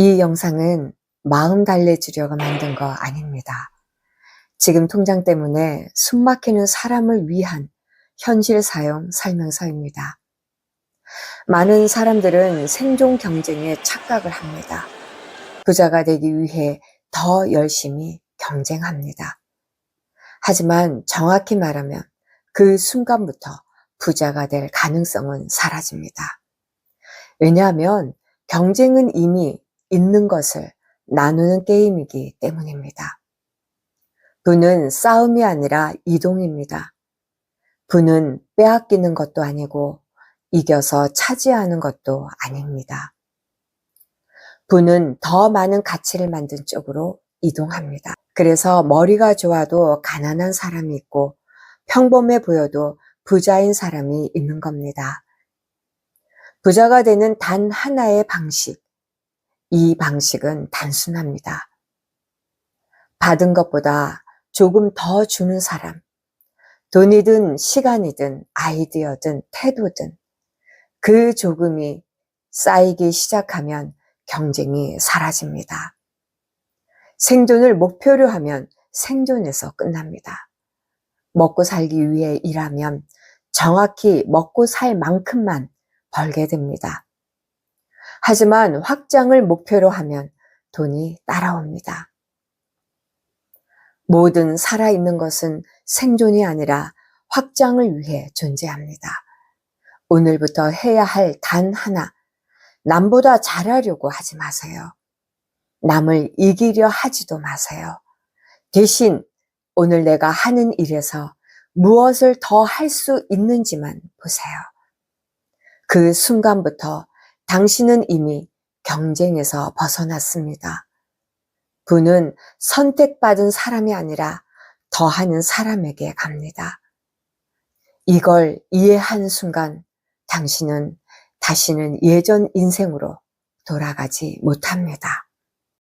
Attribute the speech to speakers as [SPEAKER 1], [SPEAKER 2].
[SPEAKER 1] 이 영상은 마음 달래주려고 만든 거 아닙니다. 지금 통장 때문에 숨 막히는 사람을 위한 현실 사용 설명서입니다. 많은 사람들은 생존 경쟁에 착각을 합니다. 부자가 되기 위해 더 열심히 경쟁합니다. 하지만 정확히 말하면 그 순간부터 부자가 될 가능성은 사라집니다. 왜냐하면 경쟁은 이미 있는 것을 나누는 게임이기 때문입니다. 부는 싸움이 아니라 이동입니다. 부는 빼앗기는 것도 아니고 이겨서 차지하는 것도 아닙니다. 부는 더 많은 가치를 만든 쪽으로 이동합니다. 그래서 머리가 좋아도 가난한 사람이 있고 평범해 보여도 부자인 사람이 있는 겁니다. 부자가 되는 단 하나의 방식. 이 방식은 단순합니다. 받은 것보다 조금 더 주는 사람. 돈이든 시간이든 아이디어든 태도든 그 조금이 쌓이기 시작하면 경쟁이 사라집니다. 생존을 목표로 하면 생존에서 끝납니다. 먹고 살기 위해 일하면 정확히 먹고 살 만큼만 벌게 됩니다. 하지만 확장을 목표로 하면 돈이 따라옵니다. 모든 살아있는 것은 생존이 아니라 확장을 위해 존재합니다. 오늘부터 해야 할 단 하나, 남보다 잘하려고 하지 마세요. 남을 이기려 하지도 마세요. 대신 오늘 내가 하는 일에서 무엇을 더 할 수 있는지만 보세요. 그 순간부터 당신은 이미 경쟁에서 벗어났습니다. 부는 선택받은 사람이 아니라 더하는 사람에게 갑니다. 이걸 이해한 순간 당신은 다시는 예전 인생으로 돌아가지 못합니다.